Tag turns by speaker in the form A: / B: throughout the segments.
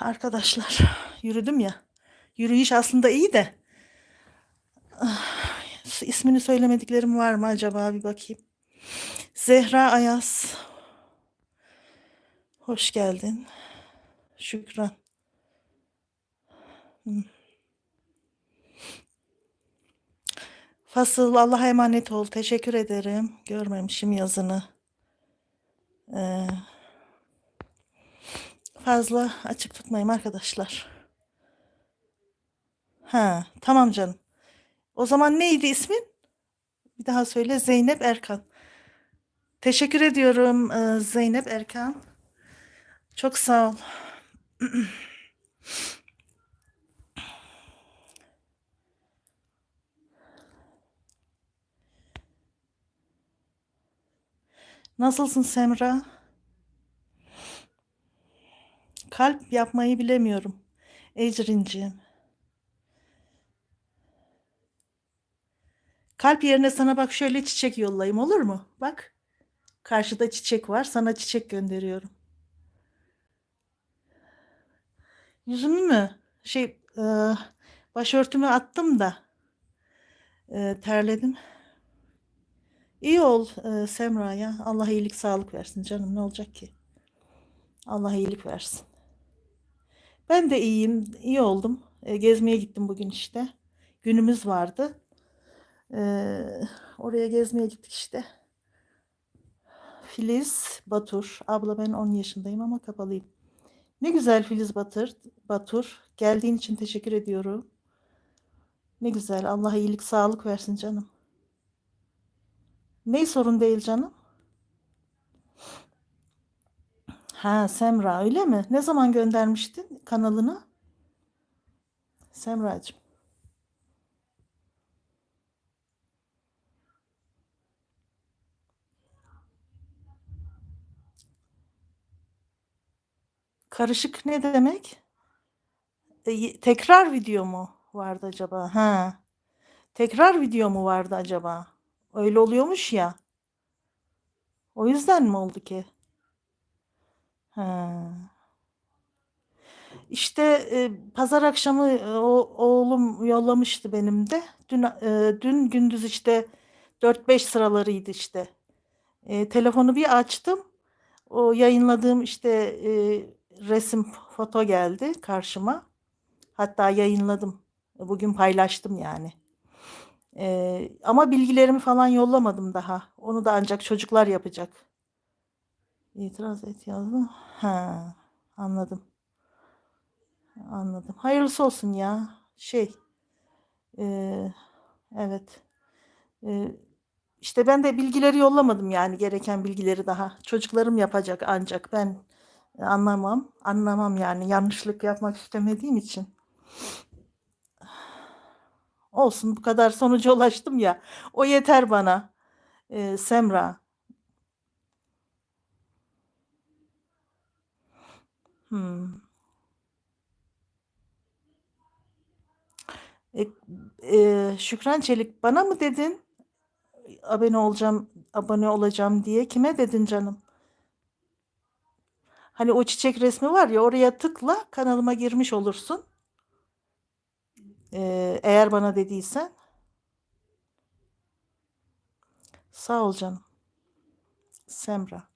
A: Arkadaşlar yürüdüm ya. Yürüyüş aslında iyi de. Ah, ismini söylemediklerim var mı acaba bir bakayım. Zehra Ayaz. Hoş geldin. Şükran. Hı. Fasıl Allah'a emanet ol. Teşekkür ederim. Görmemişim yazını. Ee, fazla açık tutmayayım arkadaşlar. Ha, tamam canım. O zaman neydi ismin? Bir daha söyle. Zeynep Erkan. Teşekkür ediyorum e, Zeynep Erkan. Çok sağ ol. Nasılsın Semra? Kalp yapmayı bilemiyorum. Ecrinciğim. Kalp yerine sana bak şöyle çiçek yollayayım olur mu? Bak. Karşıda çiçek var. Sana çiçek gönderiyorum. Yüzümü mü? Şey, e, başörtümü attım da e, terledim. İyi ol e, Semra ya. Allah iyilik sağlık versin canım. Ne olacak ki? Allah iyilik versin. Ben de iyiyim. iyi oldum. E, gezmeye gittim bugün işte. Günümüz vardı. E, oraya gezmeye gittik işte. Filiz Batur. Abla ben 10 yaşındayım ama kapalıyım. Ne güzel Filiz Batır, Batur. Geldiğin için teşekkür ediyorum. Ne güzel. Allah iyilik sağlık versin canım. Ne sorun değil canım? Ha Semra öyle mi? Ne zaman göndermiştin kanalını? Semracığım. Karışık ne demek? E, tekrar video mu vardı acaba? Ha. Tekrar video mu vardı acaba? Öyle oluyormuş ya. O yüzden mi oldu ki? İşte e, pazar akşamı e, o, oğlum yollamıştı benim de. Dün e, dün gündüz işte 4-5 sıralarıydı işte. E, telefonu bir açtım. O yayınladığım işte e, resim foto geldi karşıma. Hatta yayınladım. Bugün paylaştım yani. E, ama bilgilerimi falan yollamadım daha. Onu da ancak çocuklar yapacak. İtiraz et yazdım. Ha, anladım. Anladım. Hayırlısı olsun ya. Şey, e, evet. E, işte ben de bilgileri yollamadım yani gereken bilgileri daha. Çocuklarım yapacak ancak ben anlamam. Anlamam yani yanlışlık yapmak istemediğim için. Olsun bu kadar sonuca ulaştım ya. O yeter bana. E, Semra. Hmm. E, e, Şükran Çelik bana mı dedin abone olacağım abone olacağım diye kime dedin canım? Hani o çiçek resmi var ya oraya tıkla kanalıma girmiş olursun. E, eğer bana dediysen sağ ol canım. Semra.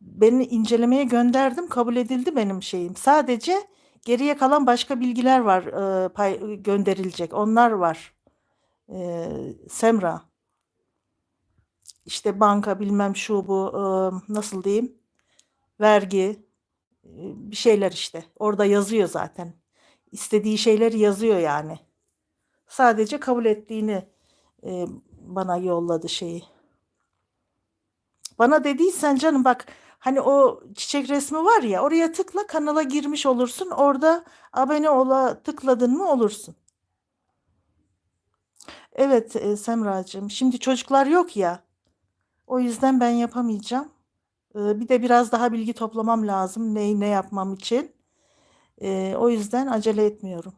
A: Beni incelemeye gönderdim kabul edildi benim şeyim. Sadece geriye kalan başka bilgiler var e, pay, gönderilecek. Onlar var. E, Semra. İşte banka bilmem şu bu e, nasıl diyeyim vergi e, bir şeyler işte. Orada yazıyor zaten. İstediği şeyleri yazıyor yani. Sadece kabul ettiğini e, bana yolladı şeyi. Bana dediysen canım bak hani o çiçek resmi var ya oraya tıkla kanala girmiş olursun. Orada abone ola tıkladın mı olursun. Evet e, Semracığım. Şimdi çocuklar yok ya. O yüzden ben yapamayacağım. E, bir de biraz daha bilgi toplamam lazım. Neyi ne yapmam için. E, o yüzden acele etmiyorum.